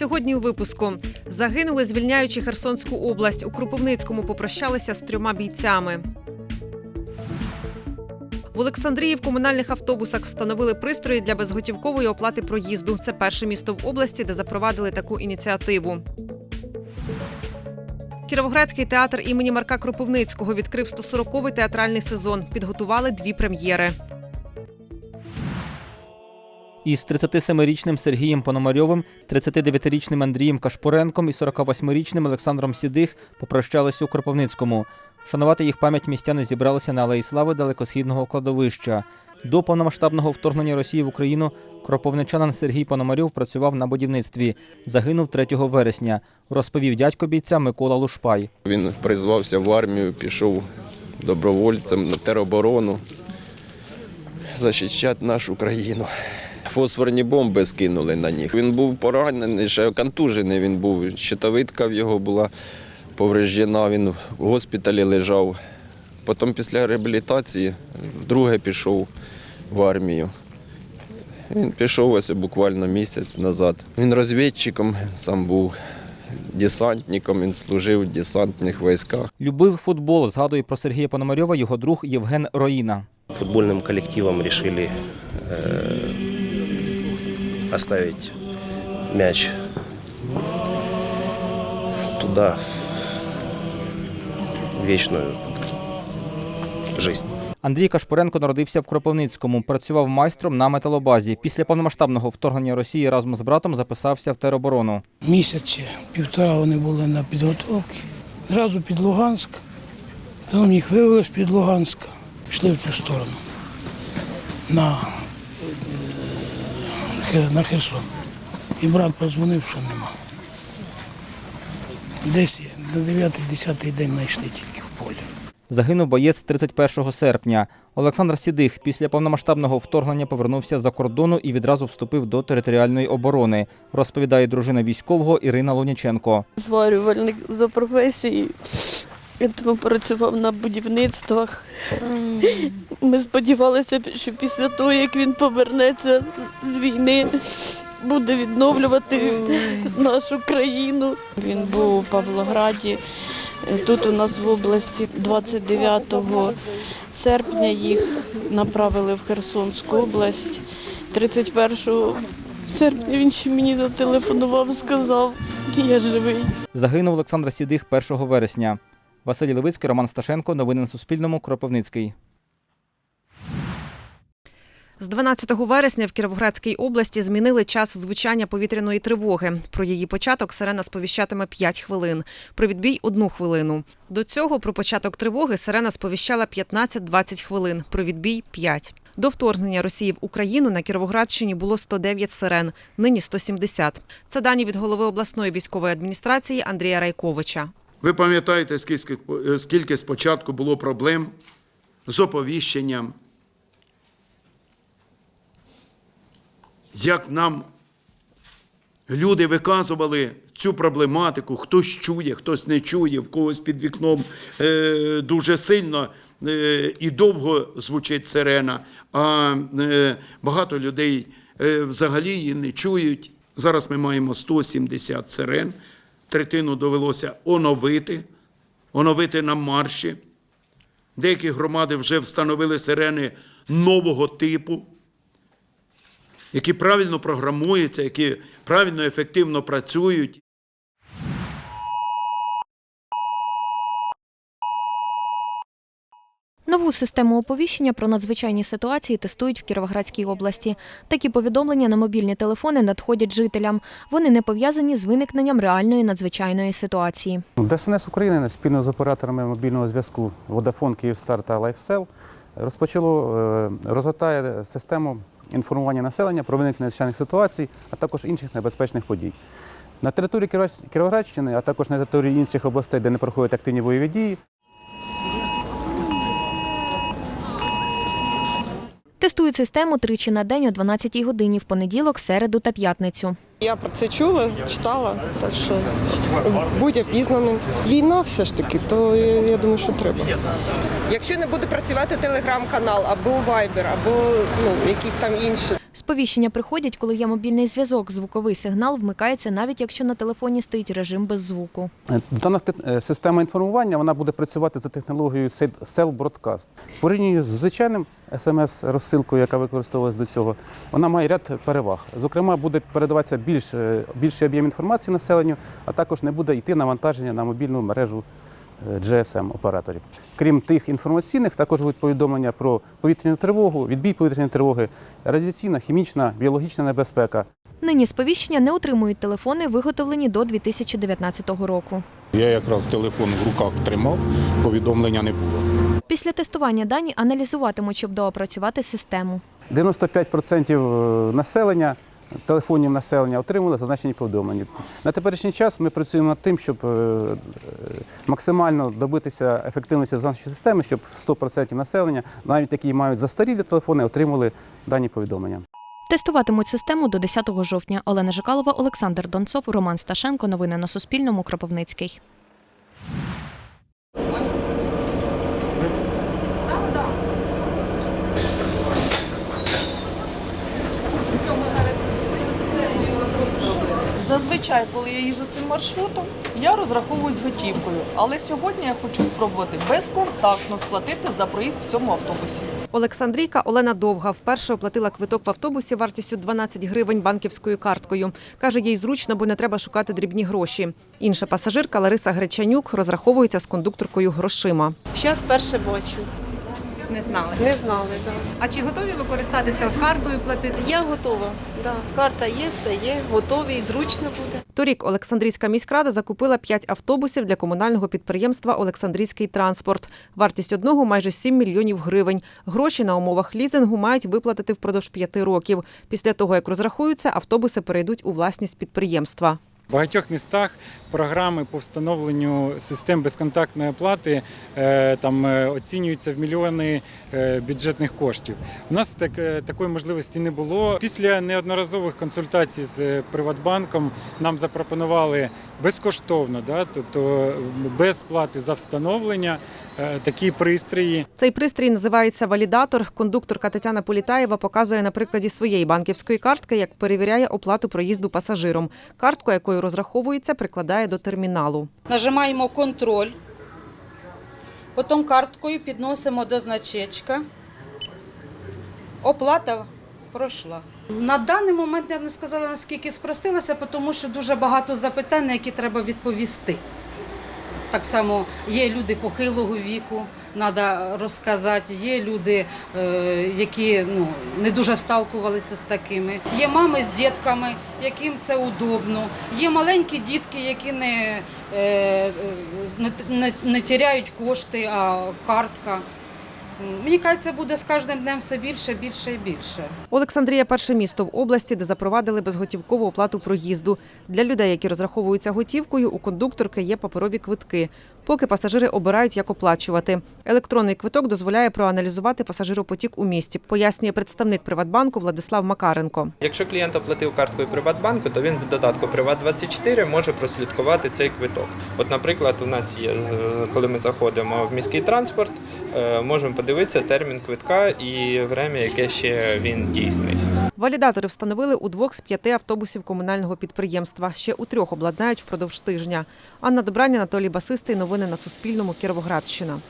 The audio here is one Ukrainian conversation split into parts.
Сьогодні у випуску загинули, звільняючи Херсонську область. У Кропивницькому попрощалися з трьома бійцями. В Олександрії в комунальних автобусах встановили пристрої для безготівкової оплати проїзду. Це перше місто в області, де запровадили таку ініціативу. Кіровоградський театр імені Марка Кропивницького відкрив 140-й театральний сезон. Підготували дві прем'єри. Із 37-річним Сергієм Пономарьовим, 39-річним Андрієм Кашпуренком і 48-річним Олександром Сідих попрощалися у Кропивницькому. Вшанувати їх пам'ять містяни зібралися на Алеї Слави далекосхідного кладовища. До повномасштабного вторгнення Росії в Україну кропивничанин Сергій Пономарьов працював на будівництві. Загинув 3 вересня, розповів дядько бійця Микола Лушпай. Він призвався в армію, пішов добровольцем на тероборону захищати нашу країну. Фосфорні бомби скинули на них. Він був поранений, ще контужений він був. Щитовидка в його була повреждена, він в госпіталі лежав. Потім після реабілітації вдруге пішов в армію. Він пішов ось буквально місяць назад. Він розвідчиком сам був, десантником, він служив в десантних військах. Любив футбол. Згадує про Сергія Пономарьова його друг Євген Роїна. футбольным коллективом решили э, оставить мяч туда в вечную жизнь. Андрій Кашпуренко народився в Кропивницькому, працював майстром на металобазі. Після повномасштабного вторгнення Росії разом з братом записався в тероборону. місяці, півтора вони були на підготовці. Зразу під Луганськ. Потім їх вивели з-під Луганська, пішли в цю сторону на, на Херсон. І брат подзвонив, що нема. Десь на 9-10 день знайшли тільки в полі. Загинув боєць 31 серпня. Олександр Сідих після повномасштабного вторгнення повернувся за кордону і відразу вступив до територіальної оборони, розповідає дружина військового Ірина Луняченко. зварювальник за професією. Він тому працював на будівництвах. Ми сподівалися, що після того, як він повернеться з війни, буде відновлювати нашу країну. Він був у Павлограді. Тут у нас в області 29 серпня їх направили в Херсонську область. 31 серпня він ще мені зателефонував, сказав, я живий. Загинув Олександр Сідих 1 вересня. Василь Левицький, Роман Сташенко. Новини на Суспільному. Кропивницький. З 12 вересня в Кіровоградській області змінили час звучання повітряної тривоги. Про її початок сирена сповіщатиме 5 хвилин, про відбій – 1 хвилину. До цього про початок тривоги сирена сповіщала 15-20 хвилин, про відбій – 5. До вторгнення Росії в Україну на Кіровоградщині було 109 сирен, нині 170. Це дані від голови обласної військової адміністрації Андрія Райковича. Ви пам'ятаєте, скільки, скільки спочатку було проблем з оповіщенням, як нам люди виказували цю проблематику, хтось чує, хтось не чує, в когось під вікном е, дуже сильно е, і довго звучить сирена, а е, багато людей е, взагалі її не чують. Зараз ми маємо 170 сирен. Третину довелося оновити, оновити на марші. Деякі громади вже встановили сирени нового типу, які правильно програмуються, які правильно ефективно працюють. Нову систему оповіщення про надзвичайні ситуації тестують в Кіровоградській області. Такі повідомлення на мобільні телефони надходять жителям. Вони не пов'язані з виникненням реальної надзвичайної ситуації. ДСНС України спільно з операторами мобільного зв'язку Vodafone, Kyivstar та LifeCell розпочало е, розгортає систему інформування населення про виникнення надзвичайних ситуацій, а також інших небезпечних подій. На території Кіровоград- Кіровоградщини, а також на території інших областей, де не проходять активні бойові дії, Тестують систему тричі на день о 12 годині в понеділок, середу та п'ятницю. Я про це чула, читала, так що будь обізнаним. Війна все ж таки, то я я думаю, що треба. Якщо не буде працювати телеграм-канал або вайбер, або ну, якісь там інші Сповіщення приходять, коли є мобільний зв'язок. Звуковий сигнал вмикається навіть якщо на телефоні стоїть режим без звуку. Е, Дана е, система інформування вона буде працювати за технологією Cell Broadcast. Порівняно з звичайним смс-розсилкою, яка використовувалась до цього, вона має ряд переваг. Зокрема, буде передаватися більш, е, більший об'єм інформації населенню, а також не буде йти навантаження на мобільну мережу е, GSM операторів. Крім тих інформаційних, також будуть повідомлення про повітряну тривогу, відбій повітряної тривоги, радіаційна, хімічна, біологічна небезпека. Нині сповіщення не отримують телефони, виготовлені до 2019 року. Я якраз телефон в руках тримав, повідомлення не було. Після тестування дані аналізуватимуть, щоб доопрацювати систему. 95% населення, телефонів населення отримали зазначені повідомлення. На теперішній час ми працюємо над тим, щоб е, е, максимально добитися ефективності зазначеної системи, щоб 100% населення, навіть які мають застарілі телефони, отримали дані повідомлення. Тестуватимуть систему до 10 жовтня. Олена Жикалова, Олександр Донцов, Роман Сташенко. Новини на Суспільному. Кропивницький. Зазвичай, коли я їжджу цим маршрутом, я розраховуюсь готівкою. Але сьогодні я хочу спробувати безконтактно сплатити за проїзд в цьому автобусі. Олександрійка Олена Довга вперше оплатила квиток в автобусі вартістю 12 гривень банківською карткою. Каже, їй зручно, бо не треба шукати дрібні гроші. Інша пасажирка Лариса Гречанюк розраховується з кондукторкою грошима. Зараз перше бачу. Не знали. Не знали, так. А чи готові ви користатися от картою платити? Я готова. Да. Карта є, все є, готові і зручно буде. Торік Олександрійська міськрада закупила 5 автобусів для комунального підприємства Олександрійський транспорт. Вартість одного майже 7 мільйонів гривень. Гроші на умовах лізингу мають виплатити впродовж 5 років. Після того, як розрахуються, автобуси перейдуть у власність підприємства. В багатьох містах програми по встановленню систем безконтактної оплати е, там е, оцінюються в мільйони е, бюджетних коштів. У нас так, такої можливості не було. Після неодноразових консультацій з Приватбанком нам запропонували безкоштовно, да, тобто без плати за встановлення такі пристрої. Цей пристрій називається валідатор. Кондукторка Тетяна Політаєва показує на прикладі своєї банківської картки, як перевіряє оплату проїзду пасажиром. Картку, якою розраховується, прикладає до терміналу. Нажимаємо контроль, потім карткою підносимо до значечка. Оплата пройшла. На даний момент я б не сказала, наскільки спростилася, тому що дуже багато запитань, на які треба відповісти. Так само є люди похилого віку, треба розказати, є люди, е, які ну, не дуже сталкувалися з такими. Є мами з дітками, яким це удобно. Є маленькі дітки, які не, е, е, не, не, не тіряють кошти, а картка. Мені кажеться, буде з кожним днем все більше, більше і більше. Олександрія перше місто в області, де запровадили безготівкову оплату проїзду. Для людей, які розраховуються готівкою, у кондукторки є паперові квитки. Поки пасажири обирають, як оплачувати. Електронний квиток дозволяє проаналізувати пасажиропотік у місті, пояснює представник Приватбанку Владислав Макаренко. Якщо клієнт оплатив карткою Приватбанку, то він в додатку Приват24 може прослідкувати цей квиток. От, наприклад, у нас є, коли ми заходимо в міський транспорт, е, можемо подивитися термін квитка і время, яке ще він дійсний. Валідатори встановили у двох з п'яти автобусів комунального підприємства. Ще у трьох обладнають впродовж тижня. Анна Добрання, Анатолій Басистий. Новини на Суспільному. Кіровоградщина.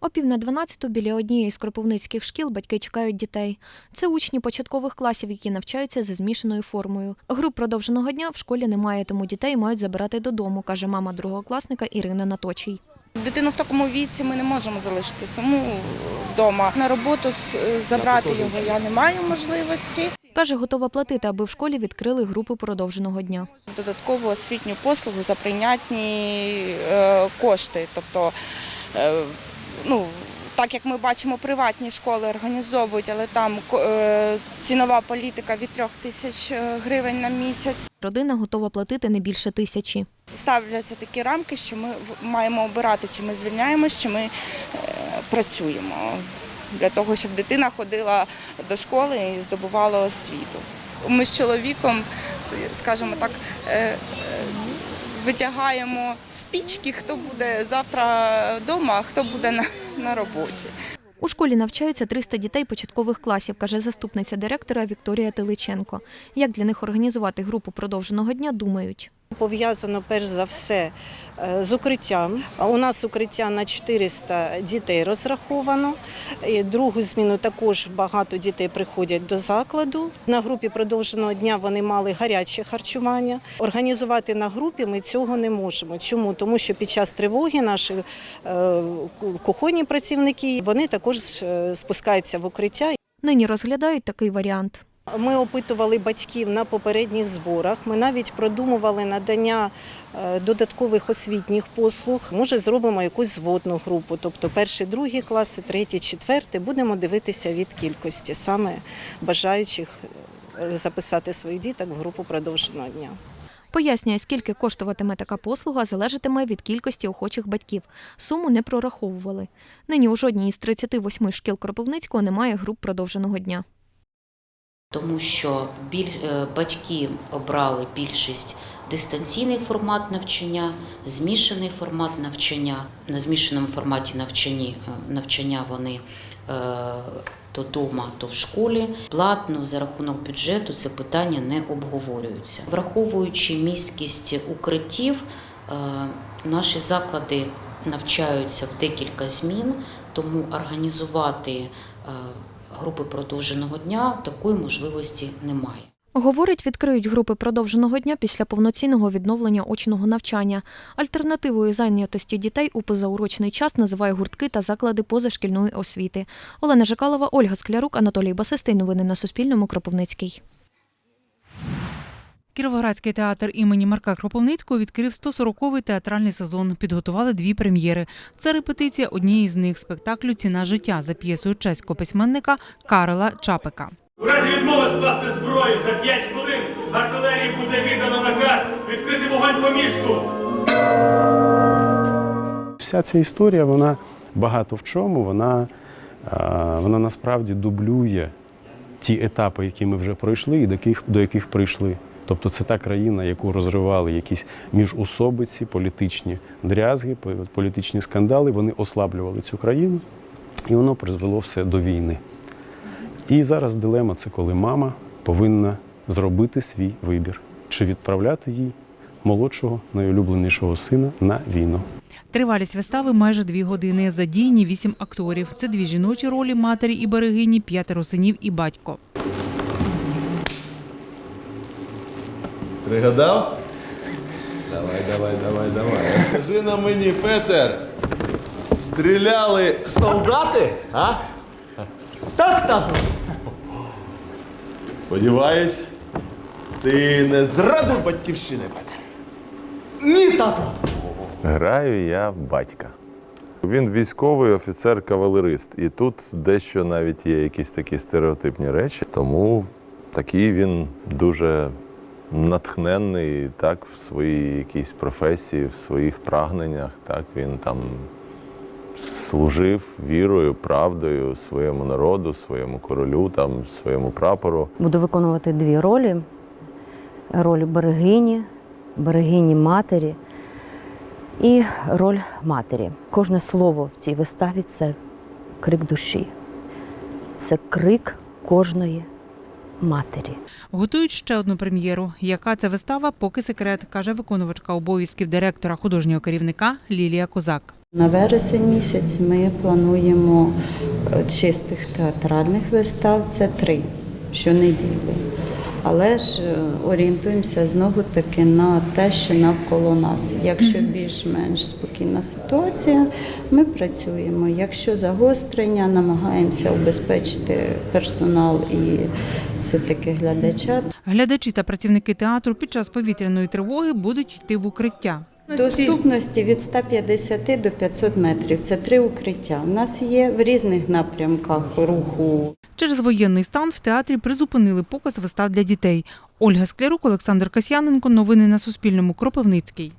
О пів на 12 біля однієї з кропивницьких шкіл батьки чекають дітей. Це учні початкових класів, які навчаються за змішаною формою. Груп продовженого дня в школі немає, тому дітей мають забирати додому, каже мама другокласника Ірина Наточій. Дитину в такому віці ми не можемо залишити саму вдома. На роботу забрати його я не маю можливості. Каже, готова платити, аби в школі відкрили групу продовженого дня. Додаткову освітню послугу за прийнятні е, кошти. Тобто, е, ну, так як ми бачимо, приватні школи організовують, але там е, цінова політика від трьох тисяч е, гривень на місяць. Родина готова платити не більше тисячі. Ставляться такі рамки, що ми маємо обирати, чи ми звільняємось, чи ми е, працюємо для того, щоб дитина ходила до школи і здобувала освіту. Ми з чоловіком, скажімо так, витягаємо спічки, хто буде завтра вдома, а хто буде на, на роботі. У школі навчаються 300 дітей початкових класів, каже заступниця директора Вікторія Теличенко. Як для них організувати групу продовженого дня, думають. Пов'язано перш за все е, з укриттям. У нас укриття на 400 дітей розраховано. І Другу зміну також багато дітей приходять до закладу. На групі продовженого дня вони мали гаряче харчування. Організувати на групі ми цього не можемо. Чому? Тому що під час тривоги наші е, кухонні працівники вони також е, спускаються в укриття. Нині розглядають такий варіант. Ми опитували батьків на попередніх зборах. Ми навіть продумували надання е, додаткових освітніх послуг. Може, зробимо якусь зводну групу, тобто перші, другі класи, треті, четверті. Будемо дивитися від кількості саме бажаючих е, записати своїх діток в групу продовженого дня. Пояснює, скільки коштуватиме така послуга, залежатиме від кількості охочих батьків. Суму не прораховували. Нині у жодній із 38 шкіл Кропивницького немає груп продовженого дня. Тому що біль, е, батьки обрали більшість дистанційний формат навчання, змішаний формат навчання. На змішаному форматі навчання, навчання вони е, то вдома, то в школі. Платно за рахунок бюджету це питання не обговорюється. Враховуючи місткість укриттів, е, наші заклади навчаються в декілька змін, тому організувати е, групи продовженого дня такої можливості немає. Говорить, відкриють групи продовженого дня після повноцінного відновлення очного навчання. Альтернативою зайнятості дітей у позаурочний час називає гуртки та заклади позашкільної освіти. Олена Жикалова, Ольга Склярук, Анатолій Басистий. Новини на Суспільному. Кропивницький. Кіровоградський театр імені Марка Кропивницького відкрив 140-й театральний сезон. Підготували дві прем'єри. Це репетиція однієї з них спектаклю Ціна життя за п'єсою чеського письменника Карла Чапика. У разі відмови скласти зброю за 5 хвилин артилерії буде віддано наказ відкрити вогонь по місту. Вся ця історія, вона багато в чому, вона, вона насправді дублює ті етапи, які ми вже пройшли і до яких, до яких прийшли. Тобто це та країна, яку розривали якісь міжособиці, політичні дрязги, політичні скандали, вони ослаблювали цю країну, і воно призвело все до війни. І зараз дилема це коли мама повинна зробити свій вибір, чи відправляти їй молодшого, найулюбленішого сина на війну. Тривалість вистави майже дві години. Задіяні вісім акторів. Це дві жіночі ролі матері і берегині, п'ятеро синів і батько. Пригадав? Давай, давай, давай, давай. Скажи на мені, Петер. Стріляли солдати? А? Так, тату. Сподіваюсь, ти не зрадив батьківщини, Петер. Ні, тато. Граю я в батька. Він військовий офіцер-кавалерист, і тут дещо навіть є якісь такі стереотипні речі, тому такий він дуже натхненний так, в своїй якійсь професії, в своїх прагненнях. Так, він там служив вірою, правдою своєму народу, своєму королю, там, своєму прапору. Буду виконувати дві ролі: роль берегині, берегині матері і роль матері. Кожне слово в цій виставі це крик душі, це крик кожної матері. Готують ще одну прем'єру. Яка це вистава, поки секрет, каже виконувачка обов'язків директора художнього керівника Лілія Козак. На вересень місяць ми плануємо е, чистих театральних вистав. Це три щонеділі. Але ж е, орієнтуємося знову таки на те, що навколо нас. Якщо більш-менш спокійна ситуація, ми працюємо. Якщо загострення, намагаємося убезпечити персонал і все-таки глядача. Глядачі та працівники театру під час повітряної тривоги будуть йти в укриття. Доступності від 150 до 500 метрів. Це три укриття. У нас є в різних напрямках руху. Через воєнний стан в театрі призупинили показ вистав для дітей. Ольга Склярук, Олександр Касьяненко. Новини на Суспільному. Кропивницький.